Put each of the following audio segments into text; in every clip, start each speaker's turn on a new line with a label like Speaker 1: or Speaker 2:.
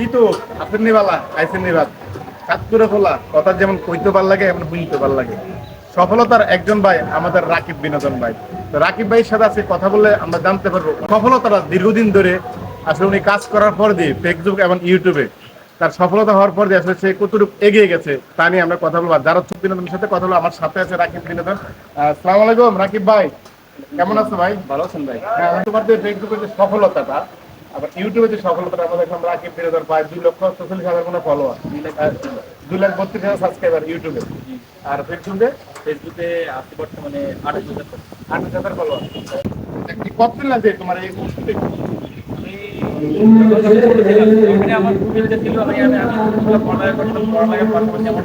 Speaker 1: কিন্তু আসেন নিবালা আইসেন নিবাল। কাজ করে ফেলা কথা যেমন কইতে ভালো লাগে এমন বুঝতে ভালো লাগে। সফলতার একজন ভাই আমাদের রাকিব বিনোদন ভাই। তো রাকিব ভাইয়ের সাথে আজকে কথা বলে আমরা জানতে পারব সফলতাটা দীর্ঘদিন ধরে আসলে উনি কাজ করার পর দিয়ে ফেসবুক এবং ইউটিউবে তার সফলতা হওয়ার পর দিয়ে আসলে সে কতটুকু এগিয়ে গেছে তা নিয়ে আমরা কথা বলব। যারা চুপ বিনোদনের সাথে কথা বলব আমার সাথে আছে রাকিব বিনোদন। আসসালামু আলাইকুম রাকিব ভাই। কেমন আছো ভাই?
Speaker 2: ভালো আছেন ভাই।
Speaker 1: হ্যাঁ তোমার যে ফেসবুকের যে সফলতাটা আবার ইউটিউবে যে সফলতাটা আমরা দেখলাম রাকিব বিনোদন প্রায় দুই লক্ষ চল্লিশ হাজার কোনো ফলোয়ার দুই লাখ বত্রিশ হাজার সাবস্ক্রাইবার ইউটিউবে আর ফেসবুকে
Speaker 2: ফেসবুকে আছে বর্তমানে আঠাশ হাজার
Speaker 1: আঠাশ হাজার ফলোয়ার কতদিন লাগে তোমার এই মুহূর্তে
Speaker 2: আমার ছিল আমি আমি আমি পড়ালেখা করতাম পড়ালেখার পাশাপাশি আমার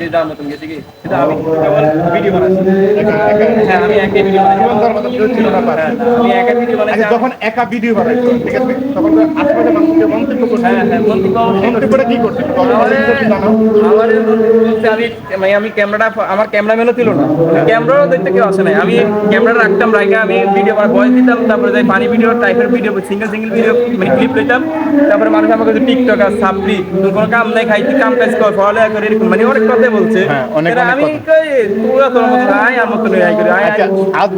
Speaker 2: গেছে কি কিন্তু আমি কেবল ভিডিও বানাইছি হ্যাঁ আমি একাই ভিডিও হ্যাঁ, আমি একা ভিডিও বানাইছি
Speaker 1: আচ্ছা, যখন একা ভিডিও বানাইছো ঠিক আছে? তখন আশেপাশে মানুষকে মন্তব্য করছে
Speaker 2: হ্যাঁ হ্যাঁ মন্তব্য
Speaker 1: মন্তব্যটা কি করছে?
Speaker 2: বলতে আমি মানে আমি ক্যামেরাটা আমার ক্যামেরাম্যানও ছিল না। ক্যামেরাও দেখতে কেউ আসে নাই। আমি ক্যামেরা রাখতাম রাখে আমি ভিডিও করার ভয়েস দিতাম তারপরে যাই পানি ভিডিও টাইপের ভিডিও সিঙ্গেল সিঙ্গেল ভিডিও মানে ক্লিপ লইতাম। তারপরে মানুষ আমাকে টিকটক আর তোর কোনো কাম নাই খাইছি কাম কাজ কর পড়ালেখা করে এরকম। মানে অনেক কথাই বলছে।
Speaker 1: হ্যাঁ, অনেক
Speaker 2: আমি কই তোরা তোর মতো আয় আমার মতো আয় করে আয়
Speaker 1: আচ্ছা আজ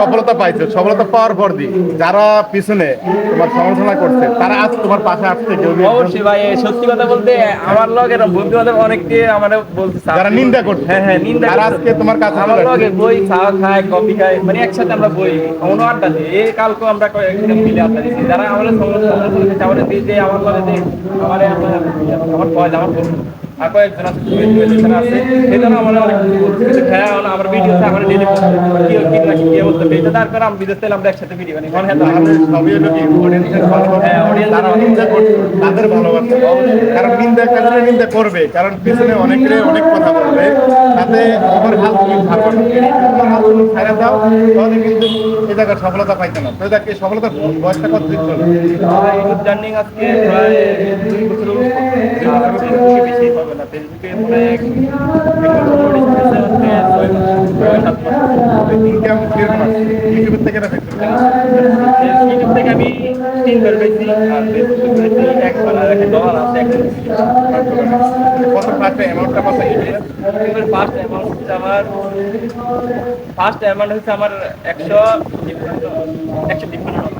Speaker 1: সফলতা পাইছে সফলতা পাওয়ার পর দি যারা পিছনে তোমার সমালোচনা করছে তারা আজ তোমার পাশে আসছে কেউ
Speaker 2: অবশ্যই ভাই সত্যি কথা বলতে আমার লগের বন্ধু বান্ধব অনেকে আমার বলছে
Speaker 1: যারা নিন্দা করছে।
Speaker 2: হ্যাঁ হ্যাঁ নিন্দা
Speaker 1: আজকে তোমার কাছে
Speaker 2: আমার লগে বই চা খায় কফি খায় মানে একসাথে আমরা বই অন্য আড্ডা দিই এই কালকে আমরা কয়েকদিন মিলে আড্ডা দিচ্ছি যারা আমাদের সমালোচনা করছে আমাদের দিয়ে আমার লগে আমার আমার কয়েক আমার আর কয়েকজন আছে আছে। আমার অনেক কিছু হ্যাঁ আমার ভিডিও আমার ডেলি কি কি না কি বলতে এটা তারপর আমি বিদেশ থেকে আমরা একসাথে ভিডিও বানাই। হয়
Speaker 1: সবই হলো কি।
Speaker 2: হ্যাঁ,
Speaker 1: নিন্দা তাদের ভালোবাসা। কারণ নিন্দা নিন্দা করবে। কারণ পিছনে অনেকে অনেক কথা বলবে। তাতে হাল তুমি ছাড়বে ছাড়া দাও। তাহলে কিন্তু জায়গায় সফলতা পাইতে না। তো সফলতার বয়সটা কত দিন চলে
Speaker 2: জার্নিং আজকে প্রায় দুই বছর
Speaker 1: আছে ইউটিউব থেকে
Speaker 2: আমি তিনবার পেয়েছি আর ফেসবুকে পেয়েছি একবার আর একটা ডলার আছে
Speaker 1: অ্যামাউন্টটা কত
Speaker 2: ইউটিউবের ফার্স্ট অ্যামাউন্ট হচ্ছে আমার ফার্স্ট অ্যামাউন্ট হচ্ছে আমার একশো একশো
Speaker 1: রেটে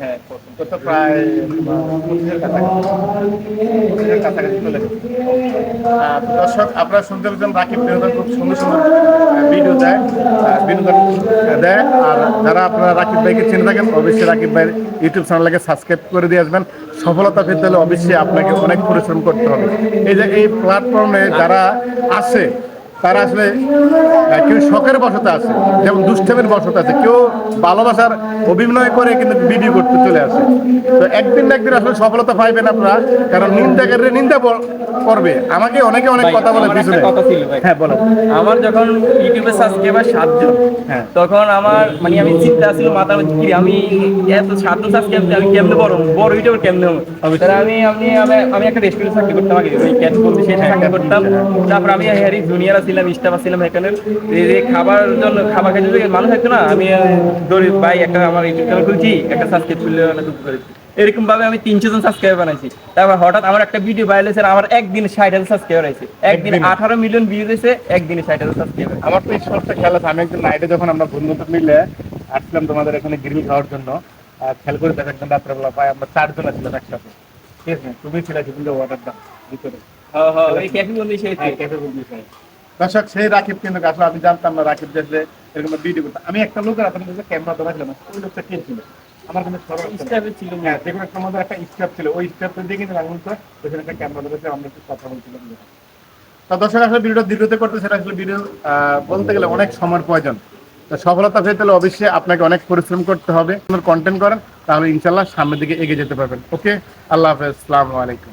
Speaker 2: হ্যাঁ
Speaker 1: প্রায়। দর্শক, আপনারা শুনতে পেয়েছেন রাকিব বিনোদন খুব সুন্দর সুন্দর ভিডিও দেয় বিনোদন দেয়। আর যারা আপনারা রাকিব ভাইকে চিনে থাকেন, অবশ্যই রাকিব ভাইয়ের ইউটিউব চ্যানেলকে সাবস্ক্রাইব করে দিয়ে আসবেন। সফলতা পেতে হলে অবশ্যই আপনাকে অনেক পরিশ্রম করতে হবে। এই যে এই প্ল্যাটফর্মে যারা আসে তারা আসলে কেউ শখের বসতে আছে যেমন দুষ্টামের বসতে আছে কেউ ভালোবাসার অভিনয় করে কিন্তু ভিডিও করতে চলে আসে। তো একদিন না একদিন আসলে সফলতা পাইবেন আপনারা কারণ নিন্দাকারীরা নিন্দা করবে। আমাকে অনেকে অনেক কথা বলে পিছনে। হ্যাঁ বলো।
Speaker 2: আমার যখন ইউটিউবে সাবস্ক্রাইবার সাতজন
Speaker 1: হ্যাঁ।
Speaker 2: তখন আমার মানে আমি চিন্তা ছিল মধ্যে কি আমি এত সাতজন সাবস্ক্রাইব আমি কেমনে বড় বড় ইউটিউবার কেমনে হব? তাহলে আমি আমি আমি- একটা রেস্টুরেন্ট চাকরি করতাম আগে। ওই ক্যাট বলতে সেই চাকরি করতাম। তারপর আমি হ্যারি জুনিয়র ছিলাম স্টাফ ছিলাম এখানে। এই যে খাবার জন্য খাবার খেতে যদি মানুষ থাকতো না আমি দৌড়ি ভাই একটা আমার ইউটিউব চ্যানেল খুলছি একটা সাবস্ক্রাইব করলে অনেক। এরকম ভাবে আমি তিনশো জন সাবস্ক্রাইবার বানাইছি। তারপর হঠাৎ আমার একটা ভিডিও ভাইরাল হয়েছে আমার একদিন ষাট হাজার সাবস্ক্রাইবার হয়েছে। একদিন আঠারো মিলিয়ন ভিউজ হয়েছে একদিনে ষাট হাজার সাবস্ক্রাইবার
Speaker 1: আমার তো শখটা খেয়াল আছে আমি একদিন নাইটে যখন আমরা বন্ধুত্ব মিলে আসলাম তোমাদের এখানে গ্রিল খাওয়ার জন্য আর খেয়াল করে দেখো একদম রাত্রেবেলা পাই আমরা চারজন আসলাম একসাথে। ঠিক আছে তুমি ছিল কিন্তু অর্ডার দাম ভিতরে।
Speaker 2: হ্যাঁ হ্যাঁ ক্যাফে বন্ধু সেই
Speaker 1: ক্যাফে স্যার। দর্শক সেই রাকিব কিন্তু আসলে আমি জানতাম না রাকিব দেখলে এরকম ভিডিও করতাম আমি একটা লোকের আপনার কাছে ক্যামেরা ধরা ছিল না ওই লোকটা কে ছিল? আমার কিন্তু
Speaker 2: ছিল
Speaker 1: হ্যাঁ যে কোনো একটা আমাদের একটা স্টাফ ছিল ওই স্টাফটা দিয়ে কিন্তু আমি বলতো ওখানে একটা ক্যামেরা ধরেছে আমরা একটু কথা বলছিলাম। তা দর্শক আসলে ভিডিওটা দীর্ঘতে করতে সেটা আসলে ভিডিও বলতে গেলে অনেক সময়ের প্রয়োজন। তো সফলতা পেতে হলে অবশ্যই আপনাকে অনেক পরিশ্রম করতে হবে। কন্টেন্ট করেন তাহলে ইনশাল্লাহ সামনের দিকে এগিয়ে যেতে পারবেন। ওকে আল্লাহ হাফেজ আসসালামু আলাইকুম।